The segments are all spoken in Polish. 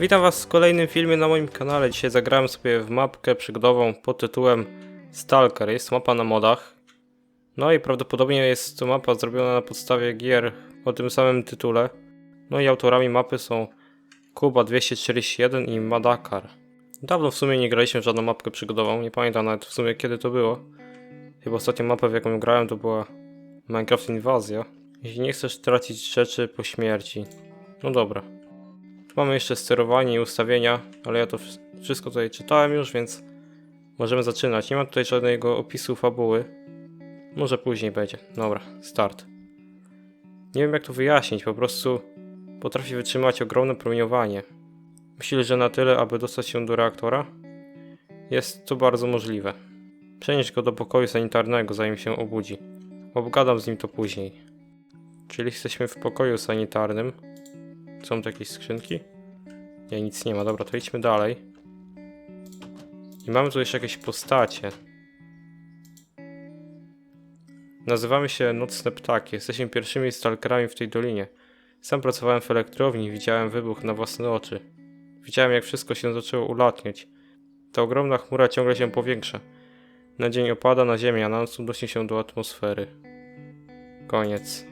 Witam was w kolejnym filmie na moim kanale. Dzisiaj zagrałem sobie w mapkę przygodową pod tytułem Stalker. Jest mapa na modach. No i prawdopodobnie jest to mapa zrobiona na podstawie gier o tym samym tytule. No i autorami mapy są Kuba 241 i Madakar. Dawno w sumie nie graliśmy w żadną mapkę przygodową. Nie pamiętam nawet w sumie kiedy to było. Chyba ostatnia mapa w jaką grałem to była Minecraft Inwazja. Jeśli nie chcesz tracić rzeczy po śmierci. No dobra. Tu mamy jeszcze sterowanie i ustawienia, ale ja to wsz- wszystko tutaj czytałem już, więc możemy zaczynać. Nie ma tutaj żadnego opisu fabuły. Może później będzie. Dobra, start. Nie wiem jak to wyjaśnić, po prostu potrafi wytrzymać ogromne promieniowanie. Myślę, że na tyle, aby dostać się do reaktora? Jest to bardzo możliwe. Przenieść go do pokoju sanitarnego, zanim się obudzi. Obgadam z nim to później. Czyli jesteśmy w pokoju sanitarnym. Są tu jakieś skrzynki? Nie, nic nie ma. Dobra, to idźmy dalej. I mamy tu jeszcze jakieś postacie. Nazywamy się Nocne Ptaki. Jesteśmy pierwszymi stalkerami w tej dolinie. Sam pracowałem w elektrowni widziałem wybuch na własne oczy. Widziałem, jak wszystko się zaczęło ulatniać. Ta ogromna chmura ciągle się powiększa. Na dzień opada na ziemię, a na noc unosi się do atmosfery. Koniec.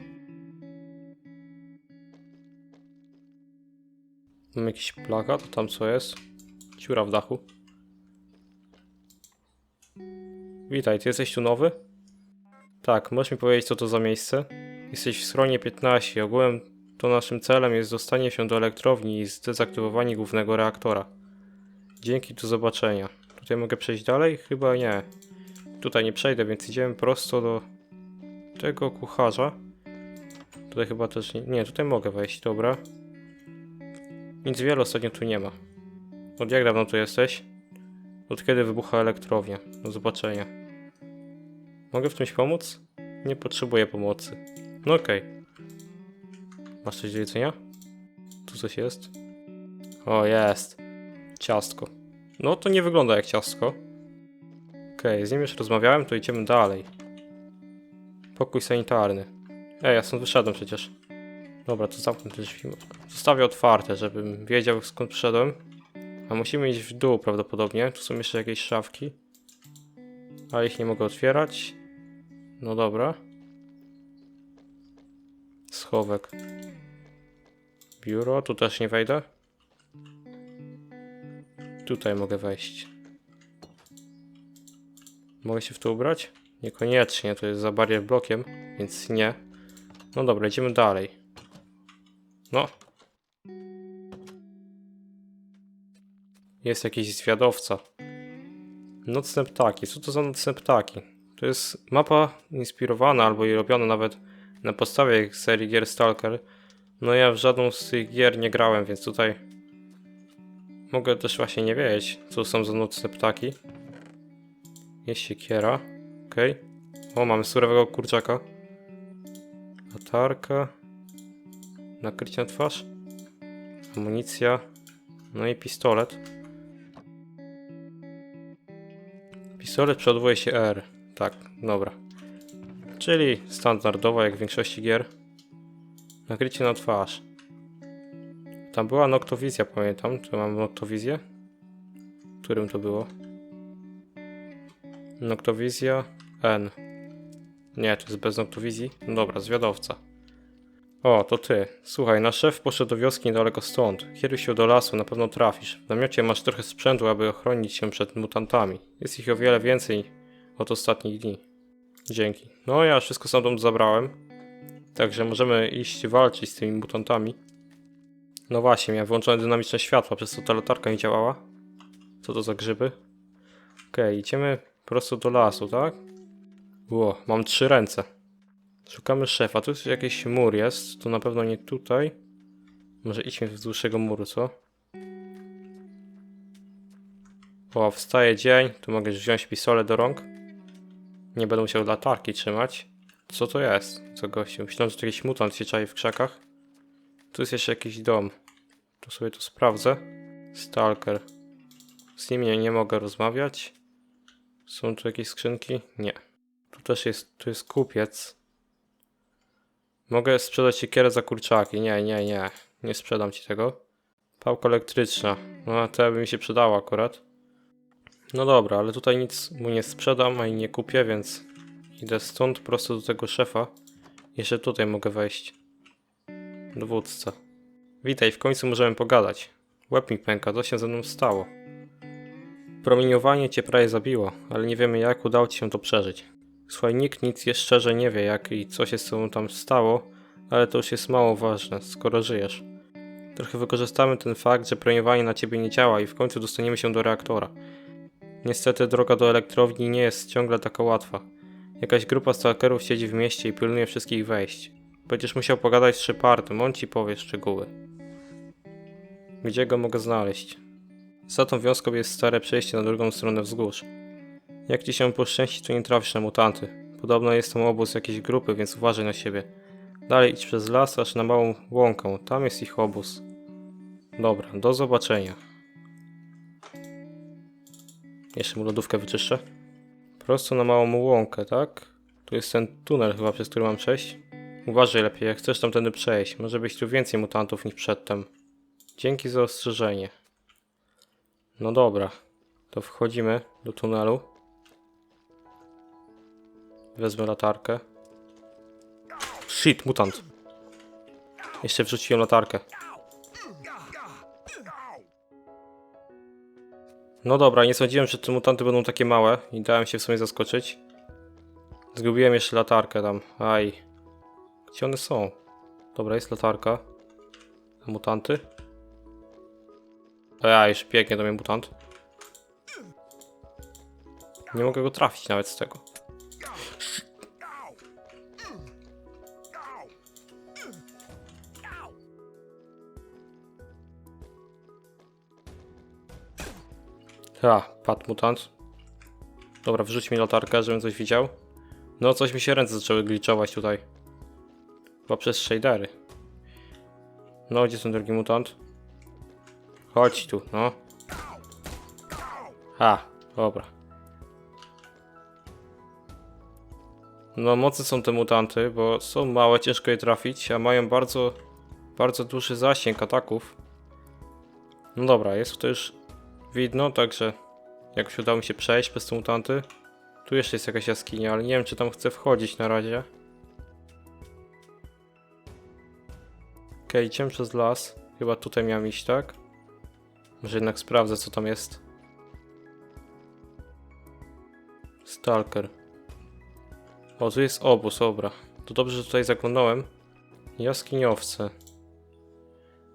Mam jakiś plakat, tam co jest? Dziura w dachu. Witaj, ty jesteś tu nowy? Tak, możesz mi powiedzieć co to za miejsce? Jesteś w schronie 15, ogółem to naszym celem jest dostanie się do elektrowni i zdezaktywowanie głównego reaktora. Dzięki, do zobaczenia. Tutaj mogę przejść dalej? Chyba nie. Tutaj nie przejdę, więc idziemy prosto do tego kucharza. Tutaj chyba też nie... Nie, tutaj mogę wejść, dobra. Nic wiele ostatnio tu nie ma. Od jak dawno tu jesteś? Od kiedy wybucha elektrownia? Do zobaczenia. Mogę w czymś pomóc? Nie potrzebuję pomocy. No okej. Masz coś do jedzenia? Tu coś jest? O, jest. Ciastko. No to nie wygląda jak ciastko. Okej, z nim już rozmawiałem, to idziemy dalej. Pokój sanitarny. Ej, ja stąd wyszedłem przecież. Dobra, to zamknę te drzwi. Zostawię otwarte, żebym wiedział skąd przyszedłem. A musimy iść w dół prawdopodobnie. Tu są jeszcze jakieś szafki. Ale ich nie mogę otwierać. No dobra. Schowek. Biuro, tu też nie wejdę. Tutaj mogę wejść. Mogę się w to ubrać? Niekoniecznie, to jest za barier blokiem, więc nie. No dobra, idziemy dalej. No. Jest jakiś zwiadowca. Nocne ptaki. Co to za nocne ptaki? To jest mapa inspirowana albo i robiona nawet na podstawie serii gier Stalker. No ja w żadną z tych gier nie grałem, więc tutaj mogę też właśnie nie wiedzieć, co są za nocne ptaki. Jest siekiera. Okej. O, mamy surowego kurczaka. Latarka. Nakrycie na twarz. Amunicja. No i pistolet. Pistolet przeładowuje się R. Tak, dobra. Czyli standardowa jak w większości gier. Nakrycie na twarz. Tam była noktowizja, pamiętam. Tu mam noktowizję. Którym to było? Noktowizja N. Nie, to jest bez noktowizji. No dobra, zwiadowca. O, to ty. Słuchaj, nasz szef poszedł do wioski niedaleko stąd. Kieruj się do lasu, na pewno trafisz. W namiocie masz trochę sprzętu, aby ochronić się przed mutantami. Jest ich o wiele więcej od ostatnich dni. Dzięki. No, ja wszystko stamtąd zabrałem. Także możemy iść walczyć z tymi mutantami. No właśnie, miałem włączone dynamiczne światła, przez to ta latarka nie działała. Co to za grzyby? Okej, idziemy prosto do lasu, tak? Ło, mam trzy ręce. Szukamy szefa. Tu jakiś mur jest. To na pewno nie tutaj. Może idźmy wzdłuż tego muru, co? O, wstaje dzień. Tu mogę wziąć pistolet do rąk. Nie będę musiał latarki trzymać. Co to jest? Co gościu? Myślałem, że to jakiś mutant się czai w krzakach. Tu jest jeszcze jakiś dom. Tu sobie to sprawdzę. Stalker. Z nim nie, nie mogę rozmawiać. Są tu jakieś skrzynki? Nie. Tu też jest, tu jest kupiec. Mogę sprzedać siekierę za kurczaki. Nie, nie, nie. Nie sprzedam ci tego. Pałka elektryczna. No, to by mi się przydała akurat. No dobra, ale tutaj nic mu nie sprzedam, ani nie kupię, więc idę stąd prosto do tego szefa. Jeszcze tutaj mogę wejść. Dowódca. Witaj, w końcu możemy pogadać. Łeb mi pęka, co się ze mną stało? Promieniowanie cię prawie zabiło, ale nie wiemy jak udało ci się to przeżyć. Słuchaj, nikt nic jeszcze szczerze nie wie jak i co się z tobą tam stało, ale to już jest mało ważne, skoro żyjesz. Trochę wykorzystamy ten fakt, że promieniowanie na ciebie nie działa i w końcu dostaniemy się do reaktora. Niestety droga do elektrowni nie jest ciągle taka łatwa. Jakaś grupa stalkerów siedzi w mieście i pilnuje wszystkich wejść. Będziesz musiał pogadać z Shepardem, on ci powie szczegóły. Gdzie go mogę znaleźć? Za tą wioską jest stare przejście na drugą stronę wzgórz. Jak ci się poszczęści, to nie trafisz na mutanty. Podobno jest tam obóz jakiejś grupy, więc uważaj na siebie. Dalej idź przez las aż na małą łąkę, tam jest ich obóz. Dobra, do zobaczenia. Jeszcze mu lodówkę wyczyszczę. Prosto na małą łąkę, tak? Tu jest ten tunel chyba, przez który mam przejść. Uważaj lepiej, jak chcesz tamtędy przejść. Może być tu więcej mutantów niż przedtem. Dzięki za ostrzeżenie. No dobra, to wchodzimy do tunelu. Wezmę latarkę. Shit, mutant. Jeszcze wrzuciłem latarkę. No dobra, nie sądziłem, że te mutanty będą takie małe i dałem się w sumie zaskoczyć. Zgubiłem jeszcze latarkę tam. Aj. Gdzie one są? Dobra, jest latarka. Mutanty? A już biegnie do mnie mutant. Nie mogę go trafić nawet z tego. Ha, padł mutant. Dobra, wrzuć mi latarkę, żebym coś widział. No, coś mi się ręce zaczęły glitchować tutaj. Chyba przez shadery. No, gdzie ten drugi mutant? Chodź tu, no. Ha, dobra. No, mocne są te mutanty, bo są małe, ciężko je trafić, a mają bardzo, bardzo duży zasięg ataków. No dobra, jest to już widno, także jakoś udało mi się przejść przez te mutanty. Tu jeszcze jest jakaś jaskinia, ale nie wiem, czy tam chcę wchodzić na razie. Okej, idziemy przez las. Chyba tutaj miałem iść, tak? Może jednak sprawdzę, co tam jest. Stalker. O, tu jest obóz, dobra. To dobrze, że tutaj zaglądałem. Jaskiniowce.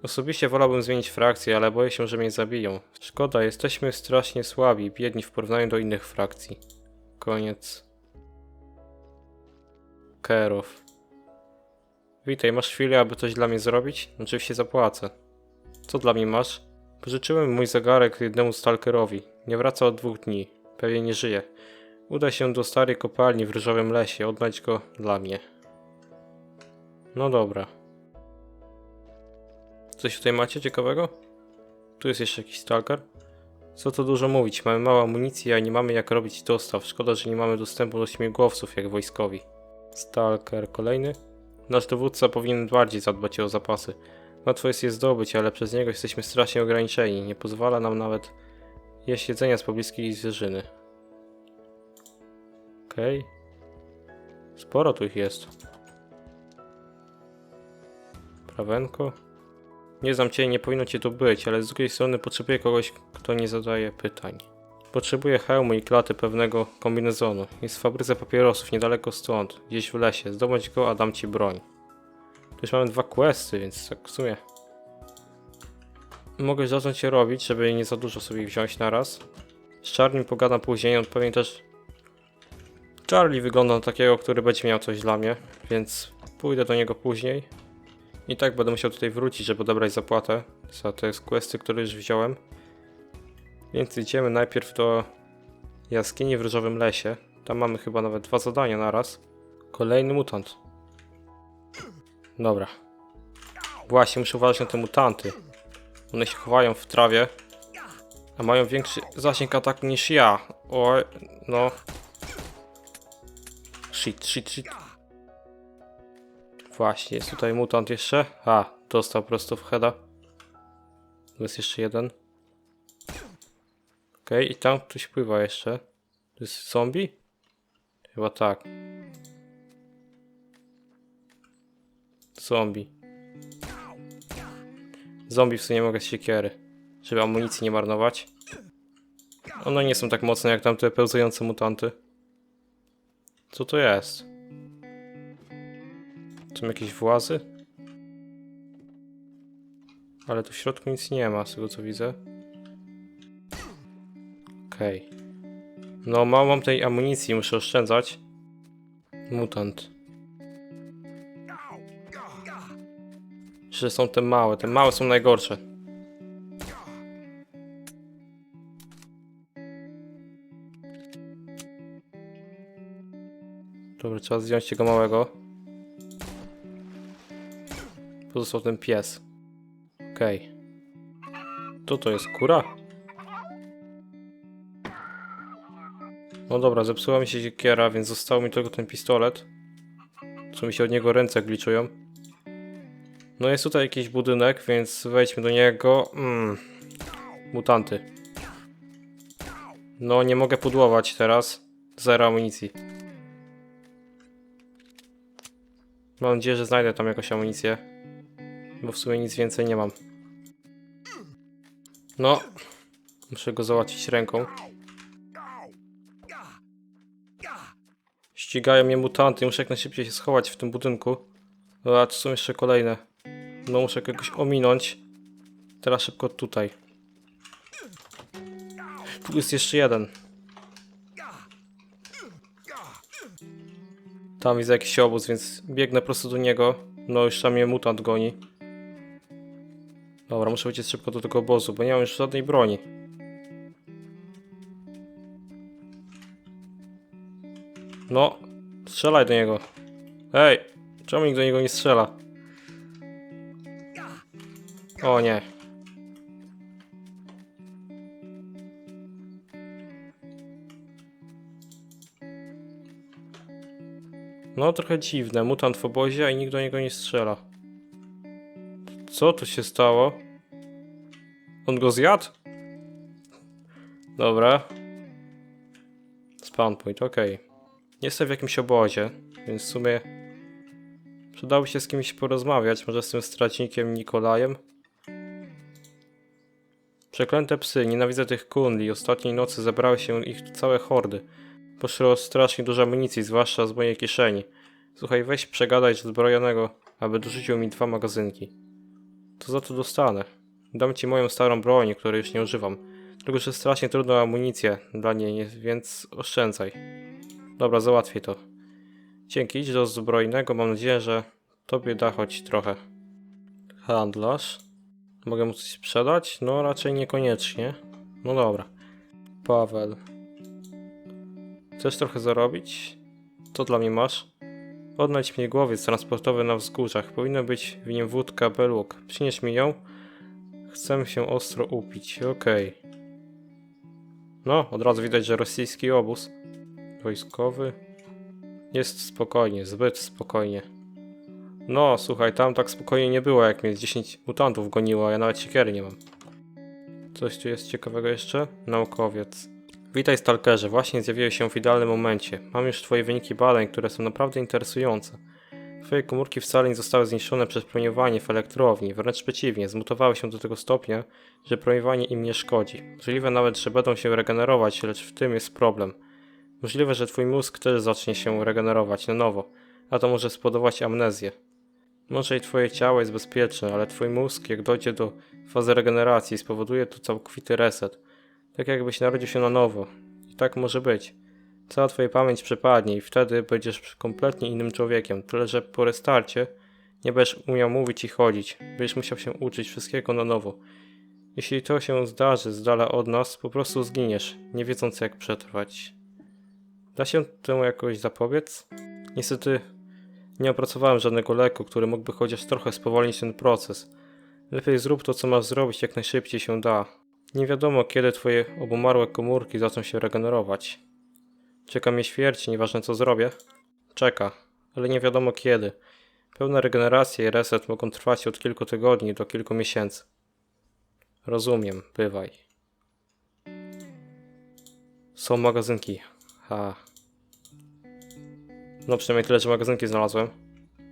Osobiście wolałbym zmienić frakcję, ale boję się, że mnie zabiją. Szkoda, jesteśmy strasznie słabi, biedni w porównaniu do innych frakcji. Koniec. Kerow. Witaj, masz chwilę, aby coś dla mnie zrobić? Oczywiście zapłacę. Co dla mnie masz? Pożyczyłem mój zegarek jednemu stalkerowi. Nie wraca od dwóch dni. Pewnie nie żyje. Udaj się do starej kopalni w Ryżowym Lesie. Odnajdź go dla mnie. No dobra. Coś tutaj macie ciekawego? Tu jest jeszcze jakiś stalker. Co to dużo mówić, mamy mało amunicji, a nie mamy jak robić dostaw. Szkoda, że nie mamy dostępu do śmigłowców jak wojskowi. Stalker kolejny. Nasz dowódca powinien bardziej zadbać o zapasy. Łatwo jest je zdobyć, ale przez niego jesteśmy strasznie ograniczeni. Nie pozwala nam nawet jeść jedzenia z pobliskiej zwierzyny. Okej. Sporo tu ich jest. Prawenko. Nie znam cię, nie powinno cię tu być, ale z drugiej strony potrzebuję kogoś, kto nie zadaje pytań. Potrzebuję hełmu i klaty pewnego kombinezonu. Jest w fabryce papierosów niedaleko stąd, gdzieś w lesie. Zdobądź go, a dam ci broń. Tu już mamy dwa questy, więc tak w sumie... Mogę zacząć je robić, żeby nie za dużo sobie wziąć na raz. Z Charlie pogadam później, on pewnie też... Charlie wygląda na takiego, który będzie miał coś dla mnie, więc pójdę do niego później. I tak będę musiał tutaj wrócić, żeby odebrać zapłatę za te questy, które już wziąłem. Więc idziemy najpierw do jaskini w Ryżowym Lesie. Tam mamy chyba nawet dwa zadania naraz. Kolejny mutant. Dobra. Właśnie, muszę uważać na te mutanty. One się chowają w trawie. A mają większy zasięg ataku niż ja. Oj, no. Shit, shit, shit. Właśnie, jest tutaj mutant jeszcze. A, dostał prosto w heada. Jest jeszcze jeden. Okej, i tam ktoś pływa jeszcze. To jest zombie? Chyba tak. Zombie. Zombie w sumie mogę z siekiery. Żeby amunicji nie marnować. One nie są tak mocne jak tamte pełzające mutanty. Co to jest? Są jakieś włazy? Ale tu w środku nic nie ma, z tego co widzę. Okej. No, mało mam tej amunicji, muszę oszczędzać. Mutant. Że są te małe, te małe są najgorsze. Trzeba zdjąć tego małego. Pozostał ten pies. Okej. To to jest kura? No dobra, zepsuła mi się siekiera, więc został mi tylko ten pistolet. Co mi się od niego ręce gliczują. No jest tutaj jakiś budynek, więc wejdźmy do niego. Mm. Mutanty. No nie mogę pudłować teraz. Zero amunicji. Mam nadzieję, że znajdę tam jakąś amunicję. Bo w sumie nic więcej nie mam. No. Muszę go załatwić ręką. Ścigają mnie mutanty, muszę jak najszybciej się schować w tym budynku. No, a są jeszcze kolejne. No muszę kogoś ominąć. Teraz szybko tutaj. Tu jest jeszcze jeden. Tam widzę jakiś obóz, więc biegnę prosto do niego. No już tam mnie mutant goni. Dobra, muszę uciec szybko do tego obozu, bo nie mam już żadnej broni. No, strzelaj do niego. Ej, czemu nikt do niego nie strzela? O nie. No, trochę dziwne. Mutant w obozie, a nikt do niego nie strzela. Co tu się stało? On go zjadł? Dobra. Spawn point, okej. Jestem w jakimś obozie, więc w sumie przydałoby się z kimś porozmawiać, może z tym strażnikiem Nikolajem. Przeklęte psy, nienawidzę tych kundli. Ostatniej nocy zebrały się ich całe hordy. Poszło strasznie dużo amunicji, zwłaszcza z mojej kieszeni. Słuchaj, weź przegadaj zbrojonego, aby dorzucił mi dwa magazynki. To za to dostanę. Dam ci moją starą broń, której już nie używam. Tylko, że strasznie trudną amunicję dla niej, więc oszczędzaj. Dobra, załatwię to. Dzięki, idź do zbrojnego, mam nadzieję, że tobie da choć trochę. Handlarz. Mogę mu coś sprzedać? No, raczej niekoniecznie. No dobra. Paweł. Chcesz trochę zarobić? Co dla mnie masz? Odnajdź mnie głowiec transportowy na wzgórzach. Powinno być w nim wódka beluk. Przynieś mi ją. Chcę się ostro upić. Okej. No, od razu widać, że rosyjski obóz. Wojskowy. Jest spokojnie, zbyt spokojnie. No, słuchaj, tam tak spokojnie nie było, jak mnie z 10 mutantów goniło, a ja nawet siekiery nie mam. Coś tu jest ciekawego jeszcze? Naukowiec. Witaj Stalkerze, właśnie zjawiłeś się w idealnym momencie. Mam już twoje wyniki badań, które są naprawdę interesujące. Twoje komórki wcale nie zostały zniszczone przez promieniowanie w elektrowni, wręcz przeciwnie, zmutowały się do tego stopnia, że promieniowanie im nie szkodzi. Możliwe nawet, że będą się regenerować, lecz w tym jest problem. Możliwe, że twój mózg też zacznie się regenerować na nowo, a to może spowodować amnezję. Może i twoje ciało jest bezpieczne, ale twój mózg, jak dojdzie do fazy regeneracji, spowoduje to całkowity reset. Tak jakbyś narodził się na nowo. I tak może być. Cała twoja pamięć przepadnie i wtedy będziesz kompletnie innym człowiekiem. Tyle, że po restarcie nie będziesz umiał mówić i chodzić. Będziesz musiał się uczyć wszystkiego na nowo. Jeśli to się zdarzy z dala od nas, po prostu zginiesz, nie wiedząc jak przetrwać. Da się temu jakoś zapobiec? Niestety nie opracowałem żadnego leku, który mógłby chociaż trochę spowolnić ten proces. Lepiej zrób to, co masz zrobić, jak najszybciej się da. Nie wiadomo, kiedy twoje obumarłe komórki zaczną się regenerować. Czeka mnie śmierć, nieważne co zrobię. Czeka, ale nie wiadomo kiedy. Pełna regeneracja i reset mogą trwać od kilku tygodni do kilku miesięcy. Rozumiem, bywaj. Są magazynki. Ha. No przynajmniej tyle, że magazynki znalazłem.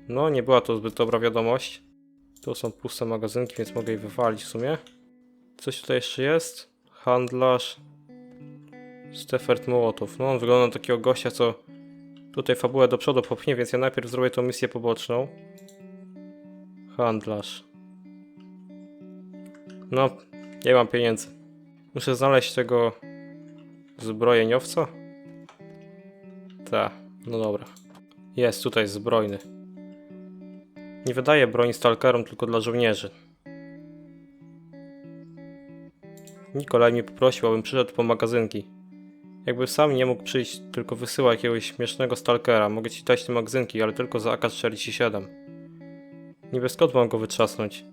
No, nie była to zbyt dobra wiadomość. Tu są puste magazynki, więc mogę je wywalić w sumie. Coś tutaj jeszcze jest? Handlarz. Stefert Mołotow. No, on wygląda na takiego gościa, co tutaj fabułę do przodu popchnie, więc ja najpierw zrobię tą misję poboczną. Handlarz. No, nie mam pieniędzy. Muszę znaleźć tego zbrojeniowca? Tak, no dobra. Jest tutaj zbrojny. Nie wydaje broni stalkerom tylko dla żołnierzy. Nikolaj mnie poprosił, abym przyszedł po magazynki. Jakby sam nie mógł przyjść, tylko wysyła jakiegoś śmiesznego stalkera. Mogę ci dać te magazynki, ale tylko za AK-47. Niby skąd mam go wytrzasnąć?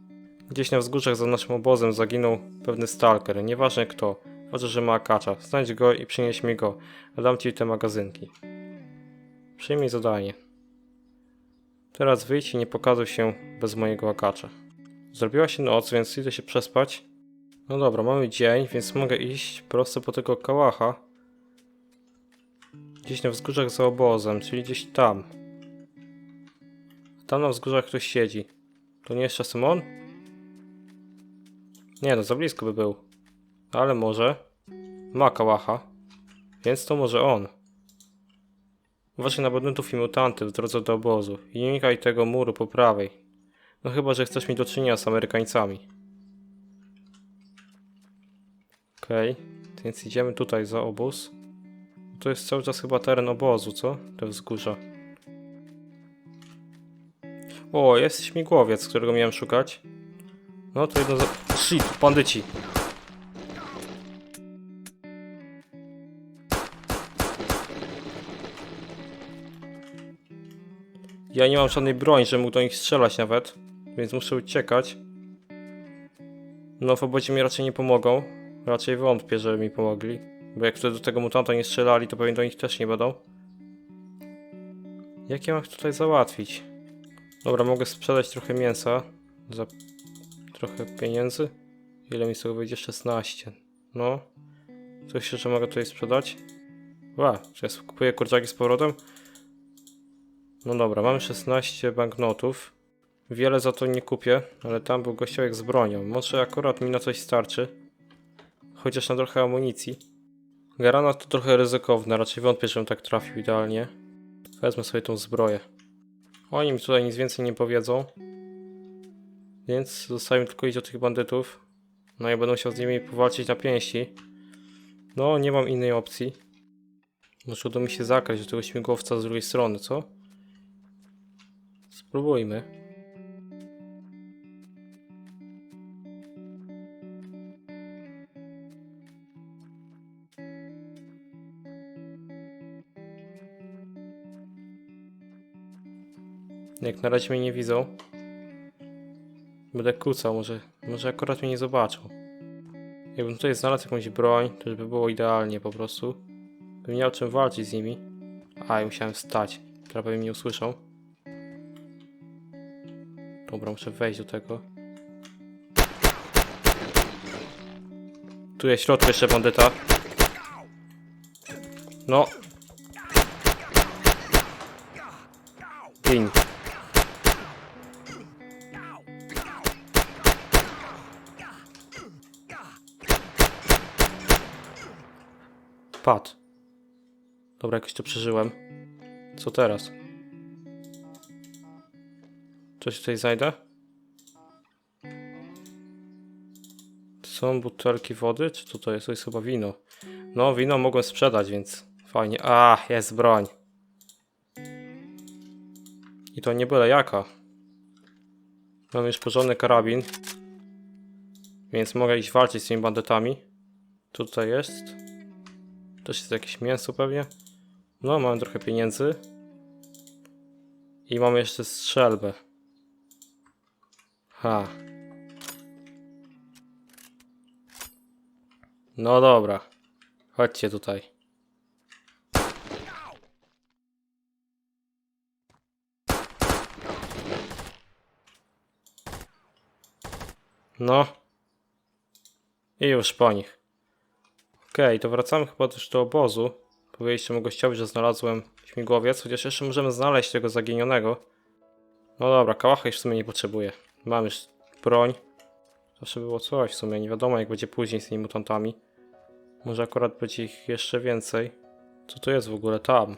Gdzieś na wzgórzach za naszym obozem zaginął pewny stalker, nieważne kto. Ważne, że ma akacza. Znajdź go i przynieś mi go, a dam ci te magazynki. Przyjmij zadanie. Teraz wyjdź i nie pokazuj się bez mojego akacza. Zrobiła się noc, więc idę się przespać. No dobra, mamy dzień, więc mogę iść prosto po tego kałacha. Gdzieś na wzgórzach za obozem, czyli gdzieś tam. Tam na wzgórzach ktoś siedzi. To nie jest czasem on? Nie, no za blisko by był. Ale może. Ma kałacha. Więc to może on. Uważaj na bandytów i mutanty w drodze do obozu. I unikaj tego muru po prawej. No chyba, że chcesz mieć do czynienia z Amerykańcami. Okej, to więc idziemy tutaj za obóz. To jest cały czas chyba teren obozu, co? Te wzgórza. O, jest śmigłowiec, którego miałem szukać. No to jedno za... Shit, bandyci. Ja nie mam żadnej broni, żeby mógł do nich strzelać nawet, więc muszę uciekać. No w obozie mi raczej nie pomogą. Raczej wątpię, żeby mi pomogli. Bo jak wtedy do tego mutanta nie strzelali, to pewnie do nich też nie będą. Jak ja mam tutaj załatwić? Dobra, mogę sprzedać trochę mięsa za trochę pieniędzy. Ile mi z tego wyjdzie? 16. No. Coś jeszcze mogę tutaj sprzedać? Ła, czy ja kupuję kurczaki z powrotem? No dobra, mamy 16 banknotów. Wiele za to nie kupię, ale tam był gościołek z bronią. Może akurat mi na coś starczy. Chociaż na trochę amunicji. Granat to trochę ryzykowne, raczej wątpię, żebym tak trafił idealnie. Wezmę sobie tą zbroję. Oni mi tutaj nic więcej nie powiedzą. Więc zostaje mi tylko iść do tych bandytów. No i będę musiał z nimi powalczyć na pięści. No, nie mam innej opcji. Muszę uda mi się zakraść do tego śmigłowca z drugiej strony, co? Spróbujmy. Jak na razie mnie nie widzą. Będę kucał, może, może akurat mnie nie zobaczą. Jakbym tutaj znalazł jakąś broń, to by było idealnie po prostu. Bym miał czym walczyć z nimi. A, musiałem wstać. Prawie mnie usłyszą. Dobra, muszę wejść do tego. Tu jest środku jeszcze bandyta. No. Jakoś to przeżyłem. Co teraz? Coś tutaj znajdę? Są butelki wody? Czy to to jest? To jest chyba wino. No, wino mogłem sprzedać, więc fajnie. A, jest broń. I to nie byle jaka. Mam już porządny karabin. Więc mogę iść walczyć z tymi bandytami. Co tutaj jest? Też jest jakieś mięso pewnie. No, mamy trochę pieniędzy. I mamy jeszcze strzelbę. Ha. No dobra. Chodźcie tutaj. No. I już po nich. Okej, to wracamy chyba też do obozu. Powiedzieliście gościowi, że znalazłem śmigłowiec, chociaż jeszcze możemy znaleźć tego zaginionego. No dobra, kałacha już w sumie nie potrzebuję. Mam już broń. Zawsze było coś w sumie, nie wiadomo jak będzie później z tymi mutantami. Może akurat będzie ich jeszcze więcej. Co to jest w ogóle tam?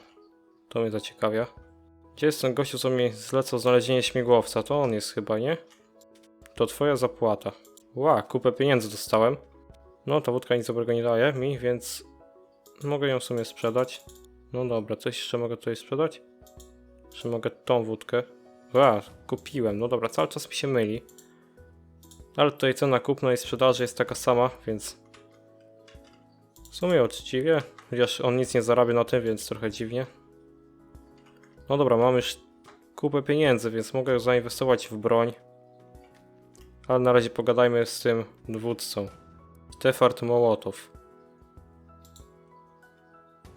To mnie zaciekawia. Gdzie jest ten gościu, co mi zlecał znalezienie śmigłowca? To on jest chyba, nie? To twoja zapłata. Ła, kupę pieniędzy dostałem. No, ta wódka nic dobrego nie daje mi, więc mogę ją w sumie sprzedać. No dobra, coś jeszcze mogę tutaj sprzedać? Czy mogę tą wódkę? Ła, kupiłem. No dobra, cały czas mi się myli. Ale tutaj cena kupna i sprzedaży jest taka sama, więc w sumie uczciwie. Chociaż on nic nie zarabia na tym, więc trochę dziwnie. No dobra, mam już kupę pieniędzy, więc mogę zainwestować w broń. Ale na razie pogadajmy z tym dowódcą. Stefart Mołotow.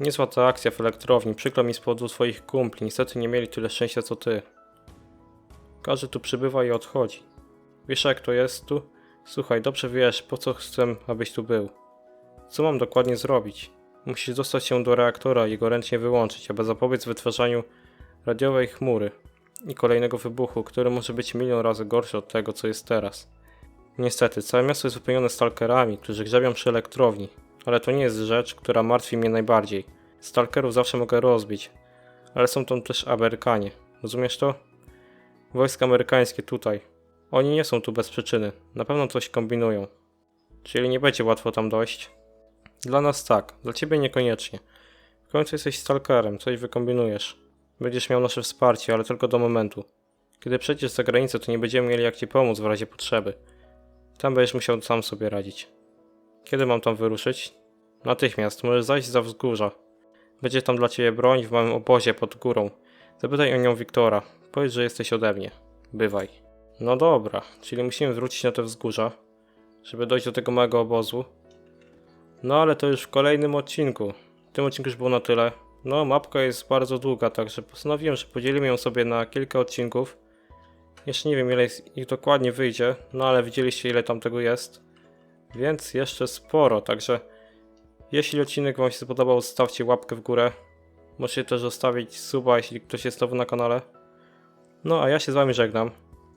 Niezła ta akcja w elektrowni. Przykro mi z powodu twoich kumpli. Niestety nie mieli tyle szczęścia co ty. Każdy tu przybywa i odchodzi. Wiesz jak to jest tu? Słuchaj, dobrze wiesz, po co chcę, abyś tu był. Co mam dokładnie zrobić? Musisz dostać się do reaktora i go ręcznie wyłączyć, aby zapobiec wytwarzaniu radiowej chmury i kolejnego wybuchu, który może być milion razy gorszy od tego, co jest teraz. Niestety, całe miasto jest wypełnione stalkerami, którzy grzebią przy elektrowni, ale to nie jest rzecz, która martwi mnie najbardziej. Stalkerów zawsze mogę rozbić, ale są tam też Amerykanie. Rozumiesz to? Wojska amerykańskie tutaj. Oni nie są tu bez przyczyny. Na pewno coś kombinują. Czyli nie będzie łatwo tam dojść. Dla nas tak, dla ciebie niekoniecznie. W końcu jesteś stalkerem, coś wykombinujesz. Będziesz miał nasze wsparcie, ale tylko do momentu. Kiedy przejdziesz za granicę, to nie będziemy mieli jak ci pomóc w razie potrzeby. Tam będziesz musiał sam sobie radzić. Kiedy mam tam wyruszyć? Natychmiast, możesz zajść za wzgórza. Będzie tam dla ciebie broń w małym obozie pod górą. Zapytaj o nią Wiktora. Powiedz, że jesteś ode mnie. Bywaj. No dobra, czyli musimy wrócić na te wzgórza, żeby dojść do tego małego obozu. No ale to już w kolejnym odcinku. W tym odcinku już było na tyle. No, mapka jest bardzo długa, także postanowiłem, że podzielimy ją sobie na kilka odcinków. Jeszcze nie wiem ile ich dokładnie wyjdzie, no ale widzieliście ile tam tego jest. Więc jeszcze sporo, także jeśli odcinek Wam się spodobał, zostawcie łapkę w górę. Możecie też zostawić suba, jeśli ktoś jest nowy na kanale. No a ja się z Wami żegnam.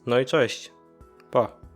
No i cześć. Pa.